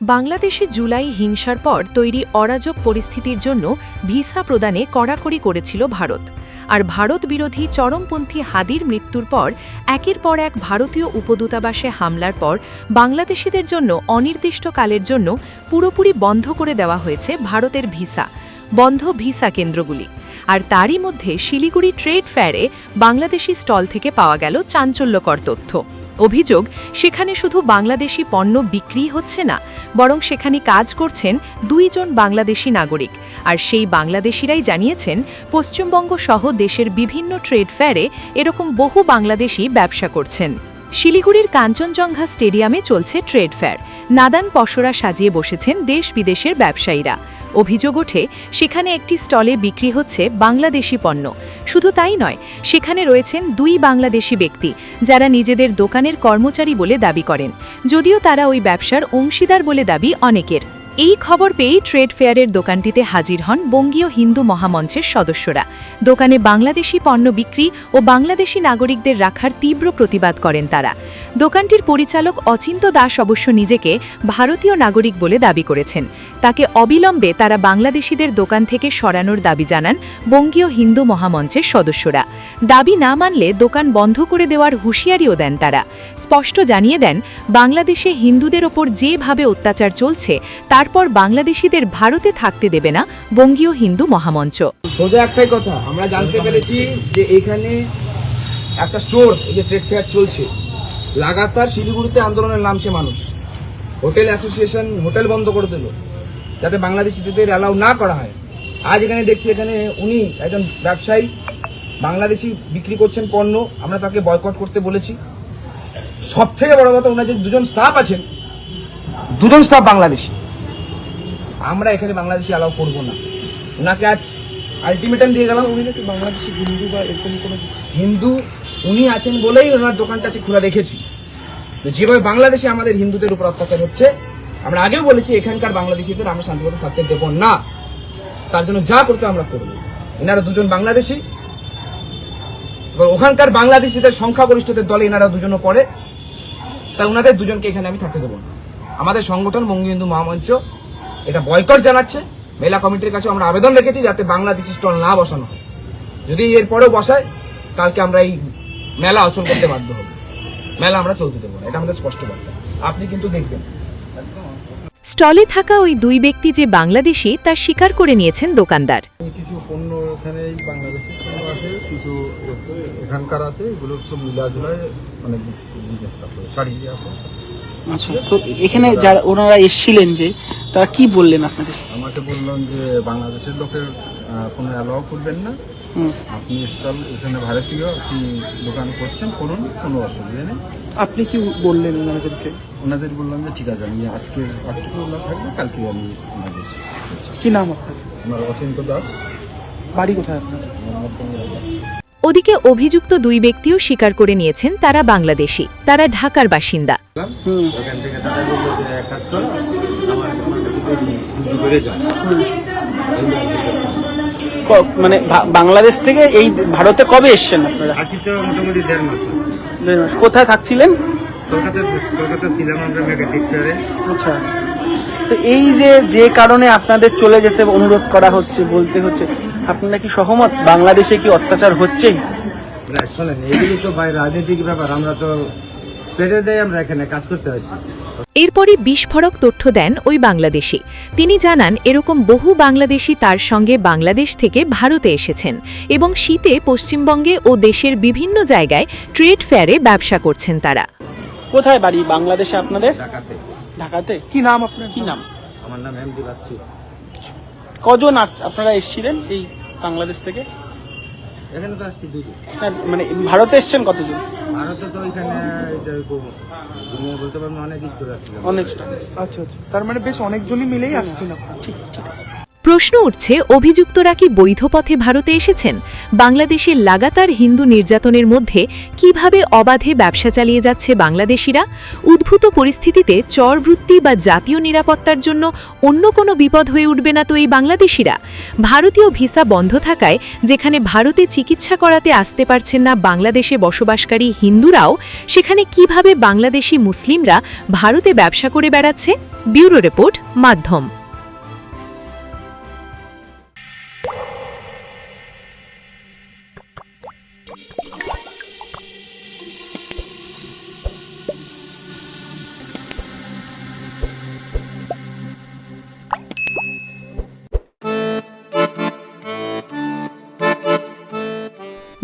বাংলাদেশে জুলাই হিংসার পর তৈরি অরাজক পরিস্থিতির জন্য ভিসা প্রদানে কড়াকড়ি করেছিল ভারত। আর ভারত বিরোধী চরমপন্থী হাদির মৃত্যুর পর একের পর এক ভারতীয় উপদূতাবাসে হামলার পর বাংলাদেশিদের জন্য অনির্দিষ্টকালের জন্য পুরোপুরি বন্ধ করে দেওয়া হয়েছে ভারতের ভিসা, বন্ধ ভিসা কেন্দ্রগুলি। আর তারই মধ্যে শিলিগুড়ি ট্রেড ফেয়ারে বাংলাদেশি স্টল থেকে পাওয়া গেল চাঞ্চল্যকর তথ্য। অভিযোগ, সেখানে শুধু বাংলাদেশি পণ্য বিক্রি হচ্ছে না, বরং সেখানে কাজ করছেন দুইজন বাংলাদেশি নাগরিক। আর সেই বাংলাদেশিরাই জানিয়েছেন, পশ্চিমবঙ্গ সহ দেশের বিভিন্ন ট্রেড ফেয়ারে এরকম বহু বাংলাদেশি ব্যবসা করছেন। শিলিগুড়ির কাঞ্চনজঙ্ঘা স্টেডিয়ামে চলছে ট্রেড ফেয়ার। নাদান পসরা সাজিয়ে বসেছেন দেশ বিদেশের ব্যবসায়ীরা। অভিযোগ ওঠে, সেখানে একটি স্টলে বিক্রি হচ্ছে বাংলাদেশি পণ্য। শুধু তাই নয়, সেখানে রয়েছেন দুই বাংলাদেশি ব্যক্তি, যারা নিজেদের দোকানের কর্মচারী বলে দাবি করেন। যদিও তারা ওই ব্যবসার অংশীদার বলে দাবি অনেকের। এই খবর পেয়েই ট্রেড ফেয়ারের দোকানটিতে হাজির হন বঙ্গীয় হিন্দু মহামঞ্চের সদস্যরা। দোকানে বাংলাদেশি পণ্য বিক্রি ও বাংলাদেশি নাগরিকদের রাখার তীব্র প্রতিবাদ করেন তারা। দোকানটির পরিচালক অচিন্ত দাস অবশ্য নিজেকে ভারতীয় নাগরিক বলে দাবি করেছেন। তাকে অবিলম্বে তারা বাংলাদেশিদের দোকান থেকে সরানোর দাবি জানান বঙ্গীয় হিন্দু মহামঞ্চের সদস্যরা। দাবি না মানলে দোকান বন্ধ করে দেওয়ার হুঁশিয়ারিও দেন তারা। স্পষ্ট জানিয়ে দেন, বাংলাদেশে হিন্দুদের ওপর যেভাবে অত্যাচার চলছে তারপর বাংলাদেশিদের ভারতে থাকতে দেবে না বঙ্গীয় হিন্দু মহামঞ্চ। সোজা একটাই কথা, আমরা জানতে পেরেছি যে এখানে একটা স্টোর যে ট্রেড ফেয়ার চলছে। লাগাতার শিলিগুড়িতে আন্দোলনের নামছে মানুষ। হোটেল অ্যাসোসিয়েশন হোটেল বন্ধ করে দিল, যাতে বাংলাদেশিদের অ্যালাউ না করা হয়। আজ এখানে দেখছি, এখানে উনি একজন ব্যবসায়ী, বাংলাদেশি বিক্রি করছেন পণ্য, আমরা তাকে বয়কট করতে বলেছি। সব থেকে বড় কথা, ওনার যে দুজন স্টাফ আছেন, দুজন স্টাফ বাংলাদেশি। আমরা এখানে বাংলাদেশি অ্যালাউ করব না। ওনাকে আজ আলটিমেটাম দিয়ে গেলাম, উনি নাকি বাংলাদেশি হিন্দু বা এরকম কোনো হিন্দু উনি আছেন বলেই ওনার দোকানটা আছে খোলা রেখেছি। তো যেভাবে বাংলাদেশে আমাদের হিন্দুদের উপর অত্যাচার হচ্ছে, আমরা আগেও বলেছি এখানকার বাংলাদেশিদের আমরা শান্তিমতো থাকতে দেব না। তার জন্য যা করতে আমরা করব। এনারা দুজন বাংলাদেশি। এবার ওখানকার বাংলাদেশিদের সংখ্যাগরিষ্ঠদের দলে এনারা দুজনও পড়ে। তাই ওনাদের দুজনকে এখানে আমি থাকতে দেবো না। আমাদের সংগঠন বঙ্গ হিন্দু মহামঞ্চ এটা বয়কট জানাচ্ছে। মেলা কমিটির কাছে আমরা আবেদন রেখেছি যাতে বাংলাদেশি স্টল না বসানো হয়। যদি এরপরেও বসায় কালকে আমরা এই মেলা অচল করতে বাধ্য হব। মেলা আমরা চলতে দেবো এটা আমাদের স্পষ্ট বার্তা। আপনি কিন্তু দেখবেন। স্টলে থাকা ওই দুই ব্যক্তি যে বাংলাদেশি তা স্বীকার করে নিয়েছেন দোকানদার। কিছু পণ্য এখানে পণ্য আছে কিছু এখানকার আছে এগুলো সব মিলাজুলায় বিজনেসটা করে শাড়ি আছে। আচ্ছা তো এখানে যারা ওনারা এসেছিলেন যে তারা কি বললেন আপনাদের? আমাকে বললাম যে বাংলাদেশের লোকের কোনো অ্যালাউ করবেন না। আপনি স্টল এখানে ভারতীয় আপনি দোকান করছেন করুন কোনো অসুবিধা নেই। আপনি কি বললেন ওনাদেরকে? ওনাদের বললাম যে ঠিক আছে আমি আজকে রাত্রিকে ওলা থাকব কালকে আমি ওনাদের কি নাম আপনার? আমার অচিন্ত দাস। বাড়ি কোথায় আপনার? ওদিকে অভিযুক্ত দুই ব্যক্তিও স্বীকার করে নিয়েছেন তারা বাংলাদেশি তারা ঢাকার বাসিন্দা। ওখান থেকে তারা বলল যে কাজ করো করে মানে বাংলাদেশ থেকে এই ভারতে কবে এসেছেন আপনারা? মোটামুটি দেড় মাস দেড় মাস। কোথায় থাকছিলেন? কলকাতা কলকাতা ছিলাম আমরা ফেয়ারে আচ্ছা। তো এই যে যে কারণে আপনাদের চলে যেতে অনুরোধ করা হচ্ছে বলতে হচ্ছে আপনারা কি সহমত? বাংলাদেশে কি অত্যাচার হচ্ছেই? প্রায় শোনেন এগুলি তো ভাই রাজনৈতিক ব্যাপার আমরা তো পেটে দেয় আমরা এখানে কাজ করতে আসি এরপরই বিস্ফোরক তথ্য দেন ওই বাংলাদেশি। তিনি জানান এরকম বহু বাংলাদেশি তার সঙ্গে বাংলাদেশ থেকে ভারতে এসেছেন এবং শীতে পশ্চিমবঙ্গে ও দেশের বিভিন্ন জায়গায় ট্রেড ফেয়ারে ব্যবসা করছেন তারা। কোথায় বাড়ি? বাংলাদেশে আপনাদের? ঢাকাতে। ঢাকাতে? কি নাম আপনার? কি নাম? আমার নাম এমডি বাচ্চু। কজন আপনারা এসেছিলেন এই বাংলাদেশ থেকে? এখানে তো আসছি দুজন হ্যাঁ, মানে ভারতে এসেছেন কতজন? ভারতে তো ওইখানে এটা দুনিয়া বলতে পারব অনেক স্টোর আসছিল অনেক আচ্ছা আচ্ছা। তার মানে বেশ অনেকজনই মিলেই আসছেন ঠিক ঠিক আছে। প্রশ্ন উঠছে, অভিযুক্তরা কি বৈধ পথে ভারতে এসেছেন? বাংলাদেশের লাগাতার হিন্দু নির্যাতনের মধ্যে কীভাবে অবাধে ব্যবসা চালিয়ে যাচ্ছে বাংলাদেশিরা? উদ্ভূত পরিস্থিতিতে চরবৃত্তি বা জাতীয় নিরাপত্তার জন্য অন্য কোনো বিপদ হয়ে উঠবে না তো এই বাংলাদেশিরা? ভারতীয় ভিসা বন্ধ থাকায় যেখানে ভারতে চিকিৎসা করাতে আসতে পারছেন না বাংলাদেশে বসবাসকারী হিন্দুরাও, সেখানে কীভাবে বাংলাদেশি মুসলিমরা ভারতে ব্যবসা করে বেড়াচ্ছে? ব্যুরো রিপোর্ট, মাধ্যম।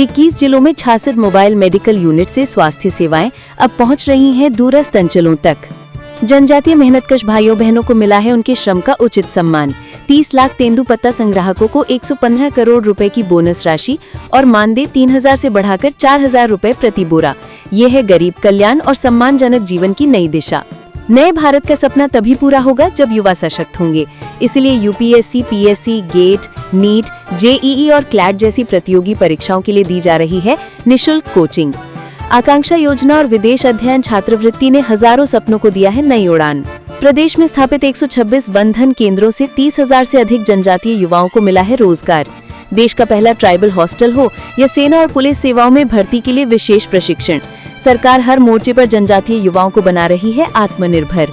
21 जिलों में छियासठ मोबाइल मेडिकल यूनिट से स्वास्थ्य सेवाएँ अब पहुँच रही हैं दूरस्थ अंचलों तक। जनजातीय मेहनतकश भाइयों बहनों को मिला है उनके श्रम का उचित सम्मान। 30 लाख तेंदु पत्ता संग्राहकों को 115 करोड़ रुपए की बोनस राशि और मानदेय 3000 से बढ़ाकर 4000 रुपए प्रति बोरा। ये है गरीब कल्याण और सम्मानजनक जीवन की नई दिशा। नए भारत का सपना तभी पूरा होगा जब युवा सशक्त होंगे। इसलिए UPSC PSC GATE NEET JEE और क्लैट जैसी प्रतियोगी परीक्षाओं के लिए दी जा रही है निशुल्क कोचिंग। आकांक्षा योजना और विदेश अध्ययन छात्रवृत्ति ने हज़ारों सपनों को दिया है नई उड़ान। प्रदेश में स्थापित 126 बंधन केंद्रों से 30,000 से अधिक जनजातीय युवाओं को मिला है रोज़गार। देश का पहला ट्राइबल हॉस्टल हो या सेना और पुलिस सेवाओं में भर्ती के लिए विशेष प्रशिक्षण। सरकार हर मोर्चे पर जनजातीय युवाओं को बना रही है आत्मनिर्भर।